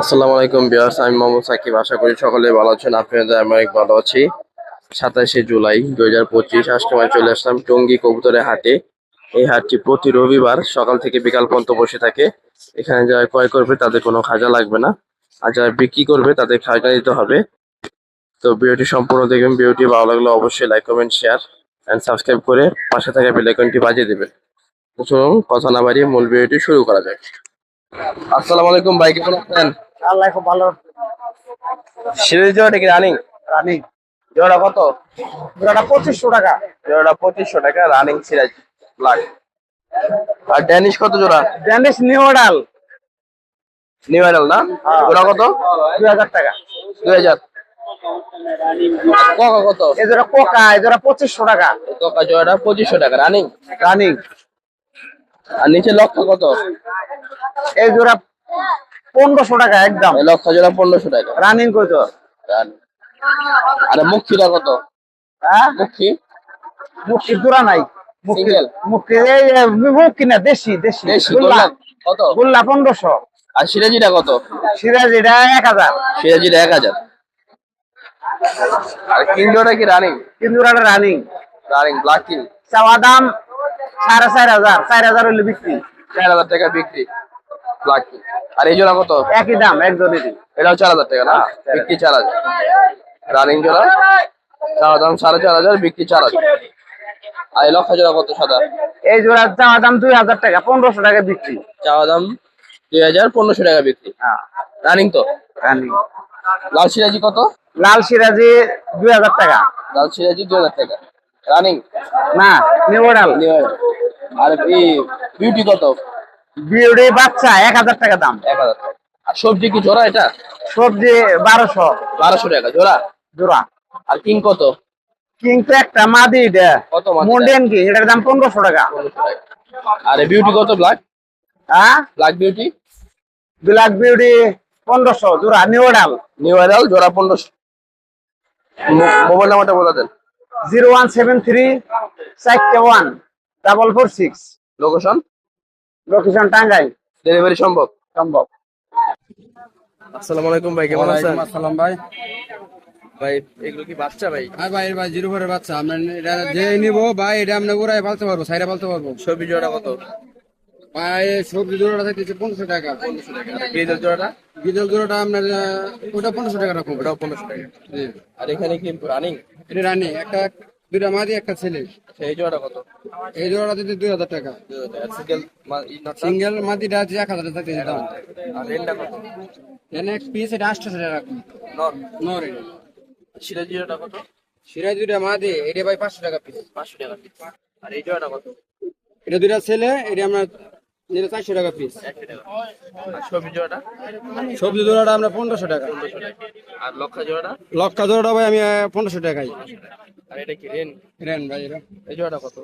আসসালামু আলাইকুম বিয়ার্স আমি মোহাম্মদ সাকিব। আশা করি সকলে ভালো আছেন আপনাদের আমি অনেক ভালো আছি। সাতাশে জুলাই দুই হাজার পঁচিশ আজকে আমি চলে আসলাম টঙ্গী কবুতরের হাটে। এই হাটটি প্রতি রবিবার সকাল থেকে বিকাল পর্যন্ত বসে থাকে। এখানে যারা ক্রয় করবে তাদের কোনো খাজা লাগবে না। আর যারা বিক্রি করবে তাদের খাজা দিতে হবে। তো ভিডিওটি সম্পূর্ণ দেখবেন। ভিডিওটি ভালো লাগলে অবশ্যই like comment share and subscribe করে পাশে থাকা বেল আইকনটি বাজিয়ে দেবেন। চলুন কথা না বাড়িয়ে মূল ভিডিওটি শুরু করা যাক। আসসালামু আলাইকুম ভাই, কেমন আছেন? আল্লাহ খুব ভালো। সিরিজ জোড়াটা কি রানিং রানিং জোড়া কত? জোড়াটা পঁচিশশো টাকা। জোড়াটা পঁচিশশো টাকা রানিং সিরাজ ব্ল্যাক আর ড্যানিশ কত জোড়া? ড্যানিশ নিউডাল নিউ আইডাল না? হ্যাঁ। জোড়া কত? দুই হাজার টাকা। দুই হাজার। কোকা কত? এ জোড়া কোকা এ জোড়া পঁচিশশো টাকা। কোকা জোড়াটা পঁচিশশো টাকা রানিং রানিং আর নিচে লক্ষ কত? এই জোড়া পনেরোশো টাকা একদম। লক্ষ জোড়া পনেরোশো টাকা। রানিং কত। আর মুখিটা কত? হ্যাঁ? নাই। মুক্তি মুক্তি এই এ, মুক্তি না দেশি দেশি। দেশি গোল্লা। গোল্লা কত? গোল্লা পনেরোশো। আর সিরাজিটা কত? সিরাজ এক হাজার। সিরাজিটা এক হাজার। আর কিং কি রানিং? জোড়াটা রানিং। Running black king. চাওয়া দাম সাড়ে চার হাজার চার হাজার হইলে বিক্রি। চার হাজার টাকা বিক্রি ব্ল্যাক কিং। আর এই জোড়া কত? একই দাম একজনেরই এটাও চার হাজার টাকা না? বিক্রি চার হাজার। রানিং জোড়া? চার দাম সাড়ে চার হাজার বিক্রি চার হাজার। আর এই লক্ষ জোড়া কত সাদা? এই জোড়ার চাওয়া দাম দুই হাজার টাকা পনেরোশো টাকা বিক্রি। চাওয়া দাম দুই হাজার পনেরোশো টাকা বিক্রি। হ্যাঁ। রানিং তো? রানিং। লাল সিরাজি কত? লাল সিরাজি দুই হাজার টাকা। লাল সিরাজি দুই হাজার টাকা। রানিং? না নিউডাল আর এই বিউটি কত? বিউডি বাচ্চা এক হাজার টাকা দাম। এক হাজার টাকা। আর সবজি কি জোড়া এটা? সবজি বারোশো। বারোশো টাকা জোড়া? জোড়া। আর কিং কত? কিন্তু একটা মাদি এটা কত? মুন্ডেন কি? এটার দাম পনেরোশো টাকা। আর বিউটি কত ব্ল্যাক হ্যাঁ ব্ল্যাক বিউটি ব্ল্যাক বিউটি পনেরোশো জোড়া নিউ আইডাল জোড়া পনেরোশো। মোবাইল নাম্বারটা বলে দেন। জিরো ওয়ান সেভেন থ্রি চারটে one double four six. Location location টাঙ্গাই ডেলিভারি সম্ভব? সম্ভব। আসসালামু আলাইকুম ভাই কেমন আছেন? ওয়ালাইকুম আসসালাম ভাই। ভাই এগুলো কি বাচ্চা ভাই? হ্যাঁ ভাই ভাই জিরো ফোরের বাচ্চা। আমরা এটা যে নিবো ভাই এটা আমরা ওরাই পালতে পারব সাইরা পালতে পারব। ছবি জোড়া কত? ভাই সবজি জোড়াটা থাকতেছে পনেরোশো টাকা। পনেরোশো টাকা। গ্রিজের জোড়াটা? গিজল জোড়াটা আপনার ওটা পনেরোশো টাকা রাখব। ওটাও পনেরোশো টাকা। জি। আর এখানে কি রানিং এটা রানি একটা দুইটা মাদি একটা ছেলে। সেই জোড়াটা কত? এই জোড়াটা দিতে দুই হাজার টাকা। সিঙ্গেল সিঙ্গেল মাদিটা আছে এক হাজার টাকা দাম। আর রেনটা কত? এক পিস এটা আটশোশো টাকা নর। নর এটা। সিরাজ জোড়াটা কত? সিরাজ দুইটা মাদি এটা ভাই পাঁচশো টাকা পিস পাঁচশো টাকা piece। আর এই জোড়াটা কত? এটা দুইটা ছেলে এটা আমরা এটা চারশো টাকা পিস ছবি জোড়াটা? সবজি জোড়াটা আমরা পনেরোশো টাকা। আর লক্ষা জোড়াটা? লক্কা জোড়াটা ভাই আমি পনেরোশো টাকাই আর এটা কি রেন? রেন ভাই এটা এই জোড়াটা কত?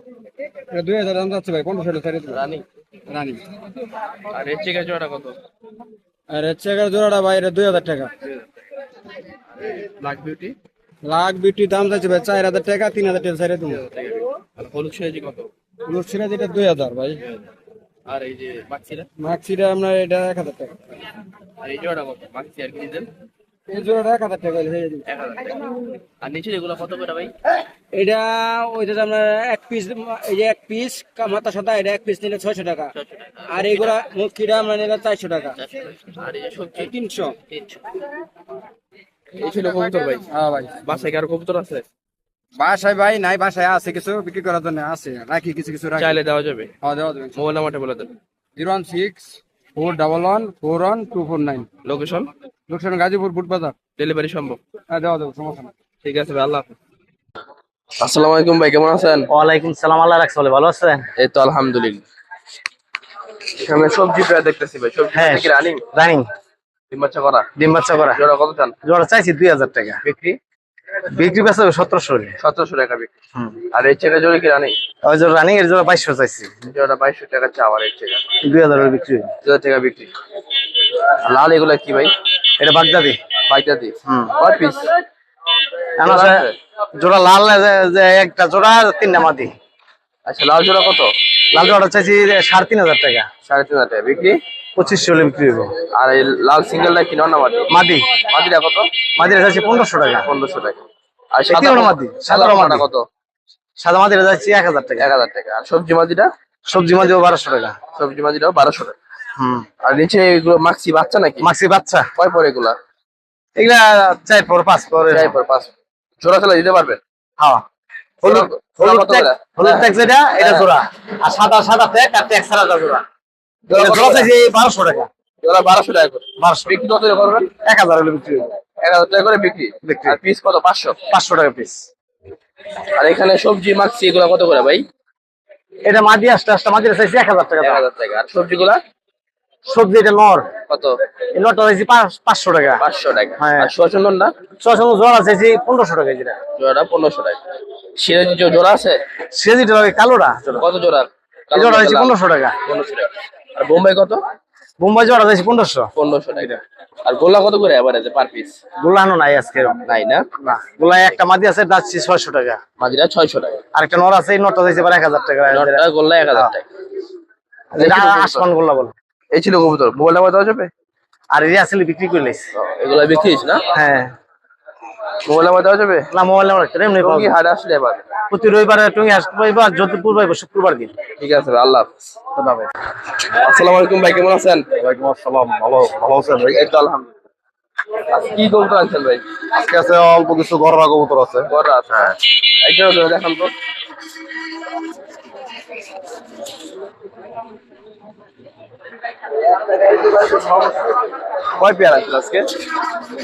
এটা দুই হাজার দাম যাচ্ছে ভাই পনেরোশো টাকা রানিং? রানি। আর রেড চেকের জোড়াটা কত? আর হচ্ছে এগারো জোড়াটা ভাই এটা দুই হাজার টাকা। ব্ল্যাক বিউটি লাখ বিউটি দাম যাচ্ছে ভাই চার হাজার টাকা তিন হাজার টাকা তুমি আর হলুদ সিরাজি কত? লুটছিরা যেটা দুই হাজার ভাই। আর এই যে মাক্সিরা মাক্সিটা আপনার এটা এক হাজার টাকা। আর এই জোড়াটা কত? মাক্সি আর গ্রিজেল এই জোড়াটা এক হাজার টাকা হয়ে যাবে। আর নিচে এগুলো কত করে ভাই? এটা ওইটা আপনার এক পিস এই যে এক পিস মাথা সাদা এটা এক পিস নিলে ছয়শো টাকা। আর এইগুলা মুখিটা আমরা নিলে চারশো টাকা। আর এই তিনশো। এই ছিল কবুতর ভাই। হ্যাঁ ভাই। বাসায় কি আর কবুতর আছে? বাসায় ভাই নাই বাসায় আছে কিছু বিক্রি করার জন্য আছে। রাখি কিছু কিছু রাখি। চাইলে দেওয়া যাবে। হ্যাঁ দেওয়া দেবে মোবাইল নাম্বারটা বলে দেন। Zero one six four double one four one two four nine. Location? লোকসান গাজীপুর বুট বাজার ডেলিভারি সম্ভব। হ্যাঁ দেওয়া দেবো সমস্যা না ঠিক আছে ভাই আল্লাহ আসসালামু আলাইকুম ভাই কেমন আছেন? ওয়ালাইকুম সালাম আল্লাহ রাখছে বলে ভালো আছেন? এই তো আলহামদুলিল্লাহ। সামনে সবজি প্রায় দেখতেছি ভাই সবজি হ্যাঁ। রানিং? রানিং। ডিম বাচ্চা করা? ডিম বাচ্চা করা। জোড়া কত চান? জোড়া চাইছি দুই হাজার টাকা। বিক্রি? বিক্রি বেচা সতেরোশো সতেরোশো টাকা বিক্রি। আর চেকা জোড়া কি রানিং ওই রানিং এর জোড়া বাইশশো চাইছি। জোড়া বাইশশো টাকা চাওয়ার চেকা দুই হাজার বিক্রি হয়। দু টাকা বিক্রি। লাল এগুলা কি ভাই? এটা বাগদাদি। বাইটা দি হুম। কয় পিস জোড়া লাল একটা জোড়া তিনটা মাদি। আচ্ছা লাল জোড়া কত? লাল জোড়াটা চাইছি সাড়ে তিন হাজার টাকা। সাড়ে তিন হাজার টাকা। বিক্রি? পঁচিশশো হলে বিক্রি আর এই লাল সিঙ্গেলটা কি না মাটি মাদি। মাটিটা কত? মাদিরা যাচ্ছে পনেরোশো টাকা। পনেরোশো টাকা। আর সাদা মাদি, সাদা মাটা কত? সাদা মাদিরা যাচ্ছে এক হাজার টাকা। এক হাজার টাকা। আর সবজি মাদিটা? সবজি মাদিও বারোশো টাকা। সবজি মাদিটাও বারোশো টাকা। হুম। আর নিচে এগুলো মাক্সি বাচ্চা নাকি? মাক্সি বাচ্চা। কয় পরে এগুলা? এগুলা চার পর পাঁচ পর। পর পাঁচ জোড়া খেলা দিতে পারবেন? হ্যাঁ। হলুদ হলুদ ট্যাগ হলুদ ট্যাগ যেটা এটা হ্যাঁ। জোড়া। আর সাদা সাদা ট্যাগ আর ট্যাগ ছাড়া জোড়া। জোড়া? চাইছে বারোশো টাকা। জোড়া বারোশো টাকা করে। বারোশো। বিক্রি কত করবেন? এক হাজার হলে বিক্রি এক হাজার টাকা করে বিক্রি। বিক্রি। আর পিস কত? পাঁচশো। পাঁচশো টাকা পিস আর এখানে সবজি মাখছি এগুলো কত করে ভাই? এটা মাদি আসতে আসতে মাদিরা চাইছে এক হাজার টাকা। এক। হাজার টাকা। আর সবজিগুলা? সবজি এটা নর। কত? নরটা চাইছি পাঁচ- পাঁচশো টাকা। পাঁচশো টাকা। হ্যাঁ। আর সচন্দন না? ছশো জোড়া চাইছি পনেরোশো টাকা যেটা জোড়াটা পনেরোশো টাকা। সিরাজি জোড়া আছে? লাগে কালোটা। কত জোড়া? জোড়া চাইছি পনেরোশো টাকা। পনেরোশো টাকা। আর বোম্বাই কত? মুম্বাই জোড়া চাইছি পনেরোশো। পনেরোশো টাকা। আর গোল্লা কত করে এবারে পার পিস গুলানো নাই আজকে। নাই না? না গুলা একটা মাদি আছে যাচ্ছি ছয়শো টাকা। মাদিরা ছয়শো টাকা। আরেকটা নর আছে এই নরটা চাইছে আবার এক হাজার টাকা। নটা গোল্লা এক হাজার টাকা। আসমান গোল্লা বল। এই ছিল কবুতর। মোবাইল নাম্বার দেওয়া যাবে আর এই আসলে বিক্রি করে লাইছি এগুলো বিক্রিস না? হ্যাঁ। মোবাইল নাম্বার দেওয়া যাবে? না মোবাইল নাম্বার একটা এমনি টঙ্গি হাট আসলে এবার। প্রতি রবিবারে টুঙ্গি হাট পাইবা যদুপুর পাইবো শুক্রবার দিন। ঠিক আছে আল্লাহ হাফেজ। আসসালামু আলাইকুম ভাই কেমন আছেন? ওয়ালাইকুম আসসালাম ভালো ভালো আছেন ভাই? এই তো আলহামদুলিল্লাহ। কি কবুতর আনছেন ভাই? আজকে আছে অল্প কিছু ঘররা কবুতর আছে। আছে। হ্যাঁ। দেখান তো। কয় পেয়ার আজকে?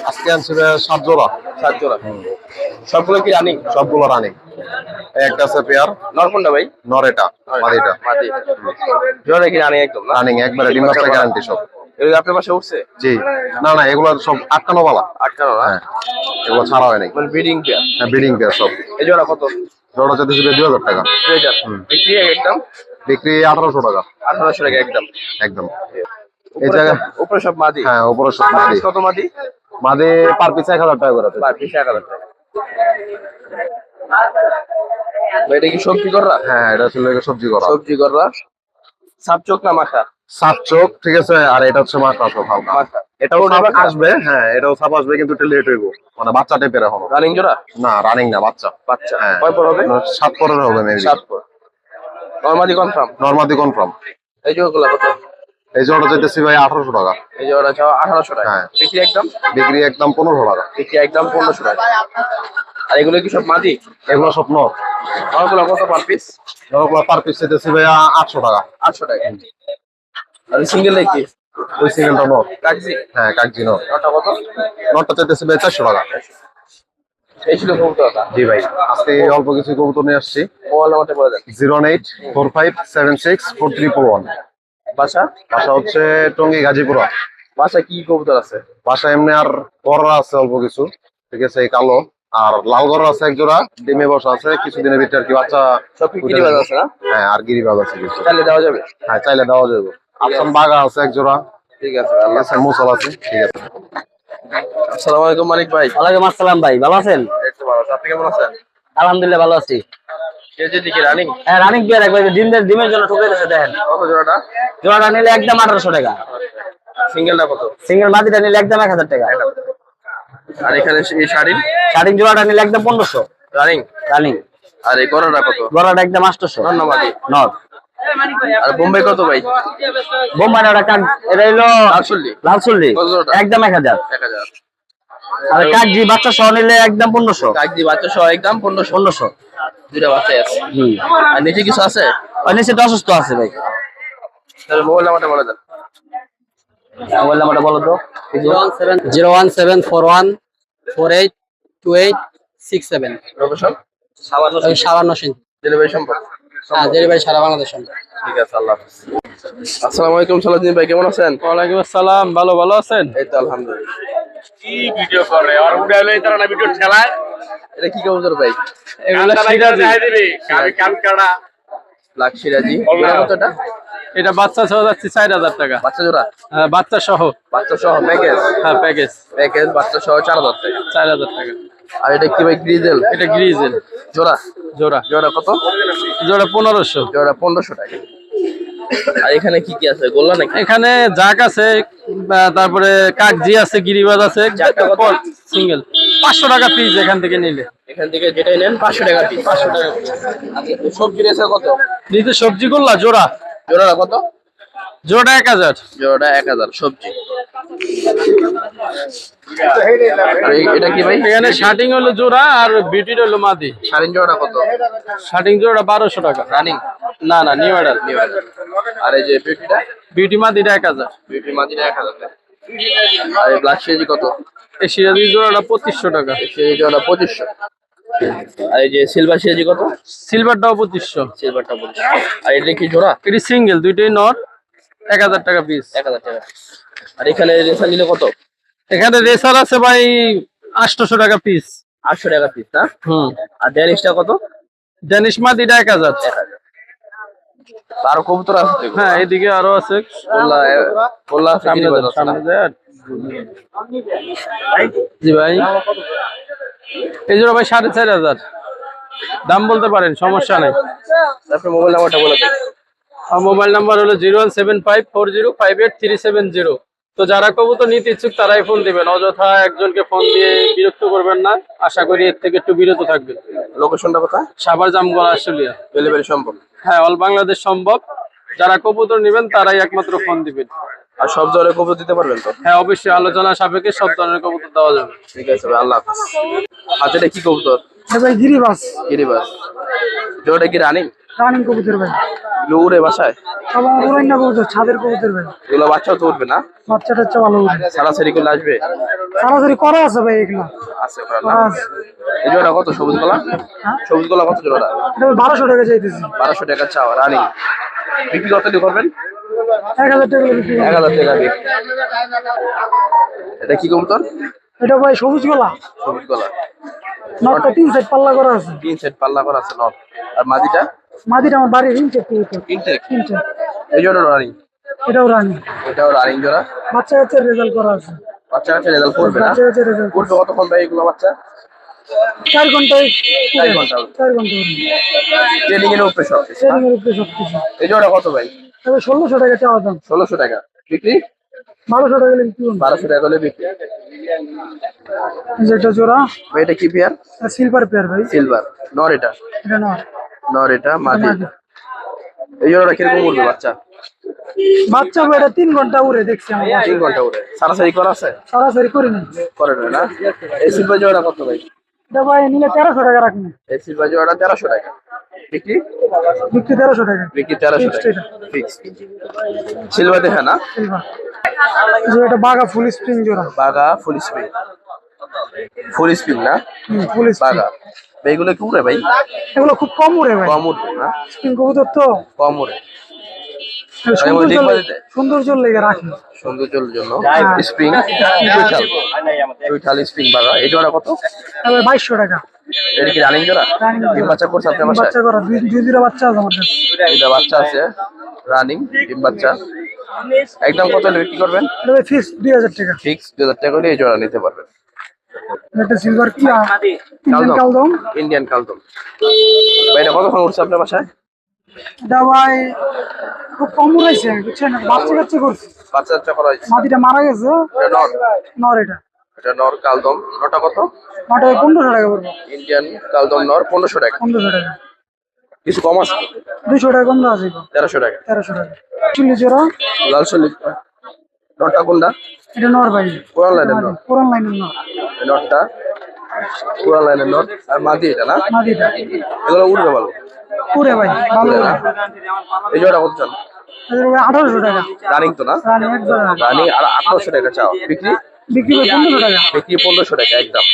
আজকে সাত জোড়া। সাত জোড়া। সবগুলো কি রানিং সবগুলো রানিং একটা আছে পেয়ার। নরকোনটা ভাই? নরেটা মাদিটা। মাটি জোড়া কি রানিং একদম রানিং একবারে ডিম বাচ্চা গ্যারান্টি সব। এগুলো আপনার পাশে উঠছে? জি। না না এগুলো সব আটকানো বালা। আটকানো না? হ্যাঁ। এগুলো ছাড়া হয় নাই। মানে ব্রিডিং পেয়ার হ্যাঁ বিডিং পেয়ার সব। এই জোড়া কত? জোড়া ছিল দুই হাজার টাকা। দুই হাজার। বিক্রি একদম? বিক্রি আঠারোশো টাকা। আঠারোশো টাকা একদম। একদম। এই জায়গা উপরে সব মাদি? হ্যাঁ উপরে সব মাদি কত মাদি? মাদি পার পিস এক হাজার টাকা করে এটা কি সবজি কররা? হ্যাঁ এটা ছিল সবজি করা। সবজি কররা? সাপ চোখ না মাখা? সাত চোখ ঠিক আছে আর এটা হচ্ছে মাথা সব হালকা। মাখা। এটাও সাপ আসবে হ্যাঁ এটাও সাপ আসবে কিন্তু একটু লেট হইব। মানে বাচ্চা টাইপের এখনও। রানিং জোড়া? না রানিং না বাচ্চা। বাচ্চা। হ্যাঁ। কয় পর হবে? সাত পরের হবে মেবি সাত পর। নর্মাদি কনফার্ম নর্মাদি কনফার্ম এই জোড়াগুলো কত? এই জোড়াটা চাইতেছি ভাই আঠারোশো টাকা। এই জোড়া চাও আঠারোশো টাকা। হ্যাঁ। বিক্রি একদম? বিক্রি একদম পনেরোশো টাকা। বিক্রি একদম পনেরোশো টাকা। আর এগুলো কি সব মাদি? এগুলো সব নর। নরগুলো কত পার পিস নরগুলো পার পিস চাইতেছি ভাই আটশো টাকা। আটশো টাকা। আর সিঙ্গেল কি? ওই সিঙ্গেলটা নর। কাগজি হ্যাঁ কাকজি নর। নটা কত? নরটা চাইতেছি ভাই চারশো টাকা। এই ছিল কবুতরটা। জি ভাই আজকে অল্প কিছু কবুতর নিয়ে আসছি। মোবাইল নাম্বারটা বলে দেন। Zero eight four five seven six four triple one. বাসা? বাসা হচ্ছে টঙ্গী গাজীপুরা। বাসা কি কবুতর আছে? বাসা এমনি আর বড়রা আছে অল্প কিছু ঠিক আছে এই কালো। আর লাল গড় আছে এক জোড়া ডিমে বসা আছে কিছুদিনের ভিতরে আর কি বাচ্চা সব গিরিবাজ আছে না? হ্যাঁ আর গিরিবাজ আছে কিছু। তাহলে দেওয়া যাবে? হ্যাঁ চাইলে দেওয়া যাবে। আফসান বাগা আছে এক জোড়া ঠিক আছে ঠিক আল্লাহ আছে মুসল আছে ঠিক আছে। আসসালামু আলাইকুম মালিক ভাই। ওয়ালাইকুম আসসালাম ভাই ভালো। আপনি কেমন আছেন? আলহামদুলিল্লাহ ভালো আছি। কেজি দিকে রানিং হ্যাঁ রানিং বিয়ার একবার ডিমের ডিমের জন্য ঠকে গেছে দেখেন। কত জোড়াটা? জোড়াটা নিলে একদম আঠারোশো টাকা। সিঙ্গেলটা কত? সিঙ্গেল মাদিটা নিলে একদম এক হাজার টাকা। আর এখানে এই শাড়ি শাড়ির জোড়াটা নিলে একদম রানিং রানিং আর এই গড়াটা কত? গড়াটা একদম ধন্যবাদ আর বোম্বে কত ভাই? বোম্বাই ওটা কাক এটা হলো আটষট্টি লাল চল্লিশ কত জোড়াটা? একদম এক হাজার। আর কাকজি বাচ্চা সহ নিলে একদম পনেরোশো। কাকদি বাচ্চা সহ একদম পনেরোশো। পনেরোশো। দুইটা বাচ্চাই আছে। হুম। আর নিচে কিছু আছে? আর নিচে অসুস্থ আছে ভাই। তাহলে মোবাইল নাম্বারটা বলে দেন। মোবাইল নাম্বারটা বলো তো। Zero one seven four one. Four eight two eight six seven. Location সাবান্ন সিং ডেলিভারি সম্পর্ক। হ্যাঁ ডেলিভারি সারা বাংলাদেশ ঠিক আছে আল্লাহ আসসালামু আলাইকুম সালাউদ্দিন ভাই কেমন আছেন? ওয়ালাইকুম আসসালাম ভালো ভালো আছেন? এই তো আলহামদুলিল্লাহ। এটা কি কবুতর ভাই? এগুলো সিরাজি। এটা বাচ্চা সহ যাচ্ছে চার হাজার টাকা। বাচ্চা জোড়া? হ্যাঁ, বাচ্চা সহ। বাচ্চা সহ প্যাকেজ হ্যাঁ প্যাকেজ প্যাকেজ বাচ্চা সহ চার হাজার টাকা। চার হাজার টাকা। আর এটা কি ভাই গ্রিজেল এটা গ্রিজেল জোড়া? জোড়া। জোড়া কত? জোড়া পনেরোশো। জোড়া পনেরোশো টাকা। আর এখানে কি কি আছে? গোল্লা নাকি? এখানে জাক আছে তারপরে কাকজি আছে গিরিবাজ আছে সিঙ্গেল। পাঁচশো টাকা পিস এখান থেকে নিলে। এখান থেকে যেটাই নেন পাঁচশো টাকা পিস পাঁচশো টাকা। সবজি রয়েছে কত? সবজি করলা জোড়া। জোড়া কত? জোড়া এক হাজার। জোড়াটা এক হাজার সবজি। এটা কি ভাই? এখানে শার্টিং হলো জোড়া আর বিউটির হলো মাদি। জোড়া কত? শার্টিং জোড়া বারোশো টাকা। রানিং? না না নিউ অর্ডার আর এই যে বিউটিটা? বিউটি মাদিটা এক হাজার। বিউটি মাদিটা এক হাজার। আর এই ব্লাড সিরাজি কত? এই সিরাজি জোড়াটা পঁচিশশো টাকা। সিরাজি জোড়া পঁচিশশো। আর এই যে সিলভার সিরাজি কত? সিলভারটাও পঁচিশশো। সিলভারটা পঁচিশশো। আর এটা কি জোড়া? এটি সিঙ্গেল দুইটাই নট এক হাজার টাকা পিস এক হাজার টাকা। আর এখানে রেসা নিলে কত? এখানে রেসার আছে ভাই আটশোশো টাকা পিস আটশো টাকা পিস না? হুম। আর ড্যানিশটা কত? ড্যানিশ মাদিটা এক হাজার। এক আরও কবুতর আছে হ্যাঁ এদিকে আরও আছে। জি ভাই। এই জন্য ভাই সাড়ে চার হাজার। দাম বলতে পারেন সমস্যা নেই। আপনার মোবাইল নাম্বারটা বলে দেন। মোবাইল নাম্বার হলো zero one seven five four zero five eight three seven zero. তো যারা কবুতর নিতে ইচ্ছুক তারাই ফোন দিবেন। অযথা একজনকে ফোন দিয়ে বিরক্ত করবেন না। আশা করি এর থেকে একটু বিরত থাকবেন। লোকেশনটা কোথায়? সাবার জামগড়া আশুলিয়া। ডেলিভারি সম্ভব? হ্যাঁ অল বাংলাদেশ সম্ভব। যারা কবুতর নেবেন তারাই একমাত্র ফোন দিবেন। আর সব ধরনের কবুতর দিতে পারবেন তো? হ্যাঁ অবশ্যই। আলোচনা সাপেক্ষে সব ধরনের কবুতর দেওয়া যাবে। ঠিক আছে ভাই আল্লাহ হাফেজ। আচ্ছা এটা কি কবুতর? ভাই গিরিবাস। গিরিবাস। জোড়াটা কি রানিং রানিং কবুতর ভাই। উড়ে বাসায়? উড়াইনা কবুতর ছাদের কবুতর ভাই। এগুলো বাচ্চাও তো উঠবে না? বাচ্চা টাচ্চা ভালো উঠে সারাসারি করলে আসবে? সরাসরি করা আছে ভাই এগুলো। আছে ওখানে করা আছে। এই জোড়া কত সবুজ গলা? সবুজ গলা কত জোড়া এটা বারোশো টাকা চাইতেছি। বারোশো টাকা চাওয়া রানিং। বিক্রি কত দিয়ে করবেন? এক হাজার টাকা বিক্রি এক হাজার টাকা বিক্রি এটা কি কবুতর? এটা ভাই সবুজ গলা। সবুজ গলা। নটটা তিন সাইড পাল্লা করা আছে। তিন সেট পাল্লা করা আছে নট। আর মাদিটা? মাদিটা আমার বাড়ির কবুতর তিনটে তিনটে এই জোড়া রানিং? এটাও রানি। এটাও রানিং জোড়া? বাচ্চা কাচ্চার রেজাল্ট করা আছে। বাচ্চা কাচ্চা রেজাল্ট করবে না? বাচ্চা কাচ্চার রেজাল্ট করবে কতক্ষণ ভাই এগুলো বাচ্চা? চার ঘন্টায় চার ঘণ্টা। চার ঘণ্টা ট্রেনিং এর উপরে সব ট্রেনিং এর উপরে সব কিছু। এই জোড়া কত ভাই? তবে ষোলোশো টাকা চাওয়া দাম। ষোলোশো টাকা। বিক্রি? বারোশো টাকা হলে বিক্রি। বারোশো টাকা হলে বিক্রি। এই যে একটা জোড়া ভাই, এটা কি পেয়ার সিলভার পেয়ার ভাই। সিলভার নর এটা? এটা না নর এটা মাদি। এই জোড়াটা কীরকম উঠবে বাচ্চা? বাচ্চা এটা তিন ঘণ্টা উড়ে দেখছি আমার তিন ঘণ্টা উঠে সারাসারি করা আছে? সরাসরি করে না না? এই সিলভার জোড়া কত ভাই? এটা ভাই নিলে তেরোশো টাকা রাখুন এই সিলভার জোড়াটা তেরোশো টাকা। বিক্রি? বিক্রি তেরোশো টাকা। বিক্রি তেরোশো টাকা। ফিক্স সিলভার দেখা না? সিলভার। এটা বাঘা ফুল স্প্রিং জোড়া। বাগা ফুল স্পিন ফুল স্পিন না? Full spring. বাগা এইগুলো কি উড়ে ভাই? এগুলো খুব কম উড়ে ভাই। কম উঠবে না? স্প্রিং কবুতর তো। কম উড়ে। লেগে রাখি। সৌন্দর্যের জন্য। স্প্রিং টুইটাল টুইটাল স্প্রিং বাগা এই জোড়া কত? বাইশশো টাকা। এটা কি রানিং জোড়া? ডিম বাচ্চা করছে আপনার বাচ্চা করা দুই দুই দুটা বাচ্চা আছে আমার কাছে এটা বাচ্চা আছে। রানিং ডিম বাচ্চা। একদম কত বিক্রি করবেন? ফিক্স দুই হাজার টাকা। ফিক্স দু হাজার টাকা করে এই জোড়া নিতে পারবেন। এটা সিলভার কি? ইন্ডিয়ান কালদম। ইন্ডিয়ান কালদম? ভাই এটা কতক্ষণ উঠছে আপনার বাসায়? এটা ভাই খুব কম উড়াইছে বুঝছেন? বাচ্চা কাচ্চা করছে। বাচ্চা বাচ্চা করা হয়েছে। মাটিটা মারা গেছে। এটা নর। নর এটা। এটা নর কালদম। নটা কত? নটা পনেরোশো টাকা পড়ব। ইন্ডিয়ান কালদম নর পনেরোশো টাকা। পনেরোশো টাকা। কিছু কম আছে? দুইশো টাকা কম যাবে। তেরোশো টাকা। তেরোশো টাকা। চুল্লি জোড়া। লাল সলিড নটটা কোনটা? এটা নর ভাই। পুরান লাইনের নট পুরান লাইনের নর। নটটা পুরান লাইনের নট আর মাদি এটা না? মাদিটা এগুলো উঠবে ভালো। পুরে ভাই ভালো না? এই জোড়া কত চান? আঠারোশো টাকা। রানিং তো না? রানি আর আঠারোশো টাকা চাও। বিক্রি? বিক্রি পনেরোশো টাকা। বিক্রি পনেরোশো টাকা একদম।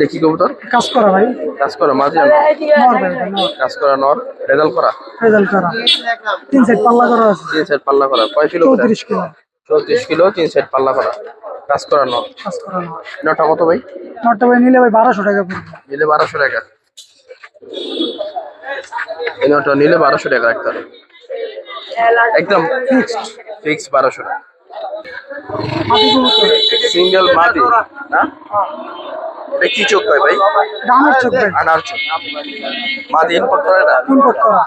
দেখি কবুতর। কাজ করা ভাই কাজ করা মাঝে কাজ করা নর। রেজাল্ট করা? রেজাল্ট করা। তিন সাইড পাল্লা করা আছে। তিন সেট পাল্লা করা। কয় কিলো করে? চৌত্রিশ কিলো। চৌত্রিশ কিলো তিন সাইড পাল্লা করা কাজ করা নর কাজ করা নর নটা কত ভাই? নটা ভাই নিলে ভাই বারোশো টাকা নিলে বারোশো টাকা। এই নটা নিলে বারোশো টাকা একটা। একদম ফিক্সড ফিক্স বারোশো টাকা। সিঙ্গেল মাদি না এটা কি চোখ কয় ভাই? ডানের চোখ আনার চোখ। করে না? ইম্পোর্ট করা।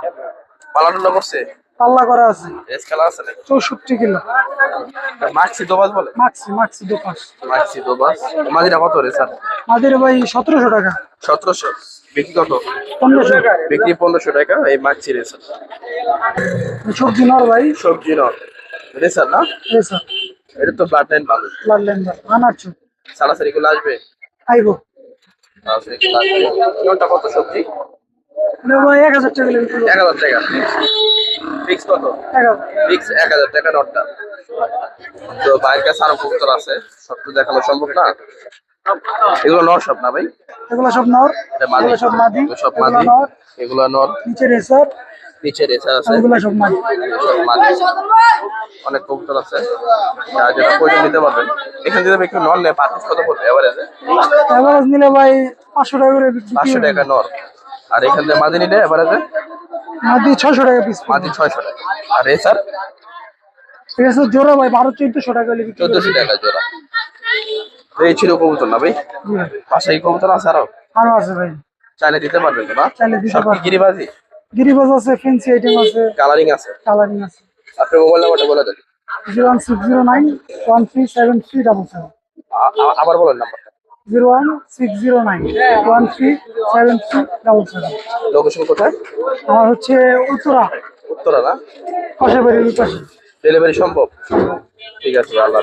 পালাটুলা করছে? পাল্লা করা আছে। রেস খেলা আছে নাকি? চৌষট্টি কিলো। মাক্সি দোবাস বলে? মাক্সি মাক্সি দোপাস মাক্সি দোবাস। মাদিনা কত রে স্যার? মাদের ভাই সতেরোশো টাকা। সতেরোশো। বিক্রি কত? পনেরোশো। বিক্রি পনেরোশো টাকা এই মাক্সি রেসার সবজি নর ভাই। সবজি নয় রেসার না? রেসার এটা তো ব্লাড লাইন ভালো। লেন্ডার আনার চোখ সারাসারি গুলো আসবে? আইবো। সারাসারি গুলো আসবে। কত সবজি? এটা ভাই এক হাজার টাকা বিক্রি করব। এক হাজার টাকা। ফিক্স কত? ফিক্স এক হাজার টাকা নটটা। তো বাইরের কাছে আরও কবুতর আছে সব তো দেখানো সম্ভব না। এগুলো নর সব না ভাই? এগুলো সব নর এগুলো সব মাদি সব মাদি। এগুলো নর। নিচে রেসার। নিচে রেসার আছে। এগুলো সব মাদি। সব মাদি। অনেক কবুতর আছে। যা যেটা প্রয়োজন নিতে পারবেন। এখান থেকে একটু নর নেয় পাঁচ কত পড়বে? এভারেজে এভারেজ নিলে ভাই পাঁচশো টাকা করে পাঁচশো। টাকা নর। আর এখান থেকে মাদি নিলে এভারেজে মাদি ছয়শো টাকা পিস মাদি ছয়শো টাকা। আর রেসার রেসার জোড়া ভাই বারো চোদ্দশো টাকা হলে বিক্রি চোদ্দশো টাকা জোড়া। এই ছিল কবুতর না ভাই। বাসায় কবুতর আছে আরও? আরও আছে ভাই। চাইলে দিতে পারবেন তো না? চাইলে দিতে সব কি পারব। গিরিবাজি? গিরিবাজ আছে ফেন্সি আইটেম আছে। কালারিং আছে? কালারিং আছে। আপনি মোবাইল নাম্বারটা বলে দেন। Zero one six zero nine one three seven three double seven. আবার বলেন নাম্বারটা zero one six zero nine. One three seven three double seven. Location কোথায়? আমার হচ্ছে উত্তরা। উত্তরা না? পাশের বাড়ির পাশে। ডেলিভারি সম্ভব? ঠিক আছে আল্লাহ